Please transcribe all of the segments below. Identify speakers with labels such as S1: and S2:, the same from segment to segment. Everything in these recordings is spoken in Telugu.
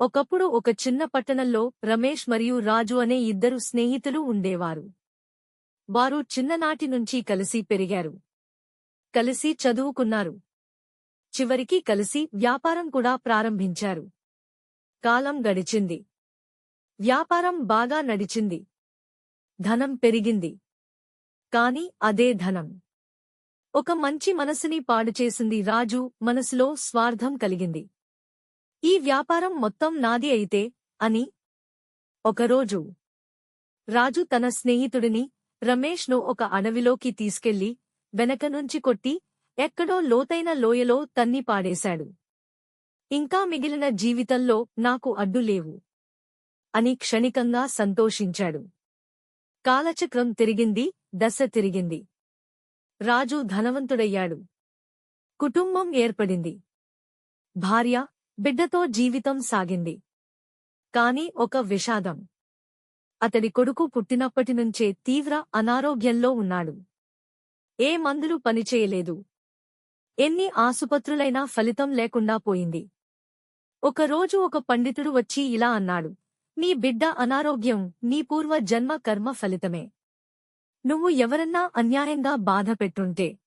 S1: ఒకప్పుడు ఒక చిన్న పట్టణంలో రమేష్ మరియు రాజు అనే ఇద్దరు స్నేహితులు ఉండేవారు. వారు చిన్ననాటి నుంచి కలిసి పెరిగారు. కలిసి చదువుకున్నారు. చివరికి కలిసి వ్యాపారం కూడా ప్రారంభించారు. కాలం గడిచింది. వ్యాపారం బాగా నడిచింది. ధనం పెరిగింది. కాని అదే ధనం. ఒక మంచి మనసుని పాడుచేసింది రాజు మనసులో స్వార్థం కలిగింది. ఈ వ్యాపారం మొత్తం నాది అయితే అని. ఒకరోజు రాజు తన స్నేహితుడిని రమేష్ను ఒక అడవిలోకి తీసుకెళ్ళి వెనక నుంచి కొట్టి ఎక్కడో లోతైన లోయలో తన్ని పాడేశాడు. ఇంకా మిగిలిన జీవితంలో నాకు అడ్డులేవు అని క్షణికంగా సంతోషించాడు. కాలచక్రం తిరిగింది దశ తిరిగింది. రాజు ధనవంతుడయ్యాడు. కుటుంబం ఏర్పడింది. భార్య బిడ్డతో జీవితం సాగింది. కాని ఒక విషాదం. అతడి కొడుకు పుట్టినప్పటినుంచే తీవ్ర అనారోగ్యంలో ఉన్నాడు. ఏ మందులు పనిచేయలేదు. ఎన్ని ఆసుపత్రులైనా ఫలితం లేకుండా పోయింది. ఒకరోజు ఒక పండితుడు వచ్చి ఇలా అన్నాడు నీ బిడ్డ అనారోగ్యం నీ పూర్వ జన్మ కర్మ ఫలితమే. నువ్వు ఎవరన్నా అన్యాయంగా బాధ పెట్టుంటే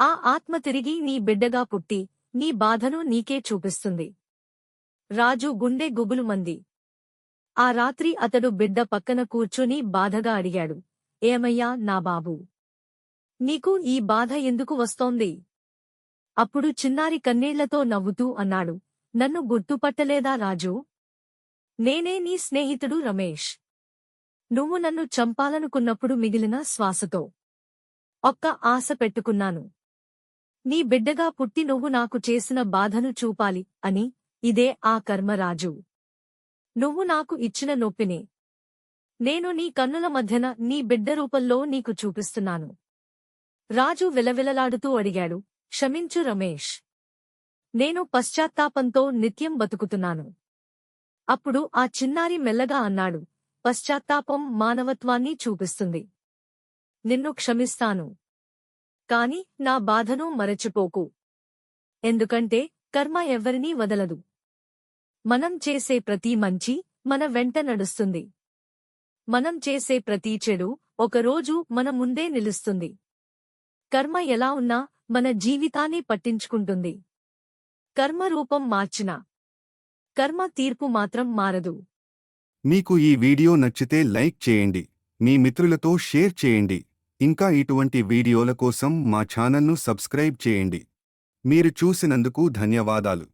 S1: ఆ ఆత్మ తిరిగి నీ బిడ్డగా పుట్టి నీ బాధను నీకే చూపిస్తుంది. రాజు గుండె గుబులుమంది. ఆ రాత్రి అతడు బిడ్డ పక్కన కూర్చుని బాధగా అడిగాడు ఏమయ్యా నా బాబూ? నీకు ఈ బాధ ఎందుకు వస్తోంది? అప్పుడు చిన్నారి కన్నీళ్ళతో నవ్వుతూ అన్నాడు నన్ను గుర్తుపట్టలేదా రాజు? నేనే నీ స్నేహితుడు రమేష్. నువ్వు నన్ను చంపాలనుకున్నప్పుడు మిగిలిన శ్వాసతో. ఒక్క ఆశ పెట్టుకున్నాను. నీ బిడ్డగా పుట్టి నువ్వు నాకు చేసిన బాధను చూపాలి అని ఇదే ఆ కర్మరాజు. నువ్వు నాకు ఇచ్చిన నొప్పినే నేను నీ కన్నుల మధ్యన నీ బిడ్డ రూపంలో నీకు చూపిస్తున్నాను. రాజు విలవిలలాడుతూ అడిగాడు క్షమించు రమేష్. నేను పశ్చాత్తాపంతో నిత్యం బతుకుతున్నాను. అప్పుడు ఆ చిన్నారి మెల్లగా అన్నాడు పశ్చాత్తాపం మానవత్వాన్ని చూపిస్తుంది. నిన్ను క్షమిస్తాను. కాని నా బాధను మరచిపోకు. ఎందుకంటే కర్మ ఎవ్వరినీ వదలదు. మనం చేసే ప్రతి మంచి మన వెంట నడుస్తుంది. మనం చేసే ప్రతి చెడు ఒకరోజు మన ముందే నిలుస్తుంది. కర్మ ఎలా ఉన్నా మన జీవితాన్ని పట్టించుకుంటుంది. కర్మ రూపం మార్చిన కర్మ తీర్పు మాత్రం మారదు.
S2: మీకు ఈ వీడియో నచ్చితే లైక్ చేయండి. మీ మిత్రులతో షేర్ చేయండి. ఇంకా ఇటువంటి వీడియోల కోసం మా ఛానల్ను సబ్స్క్రైబ్ చేయండి. మీరు చూసినందుకు ధన్యవాదాలు.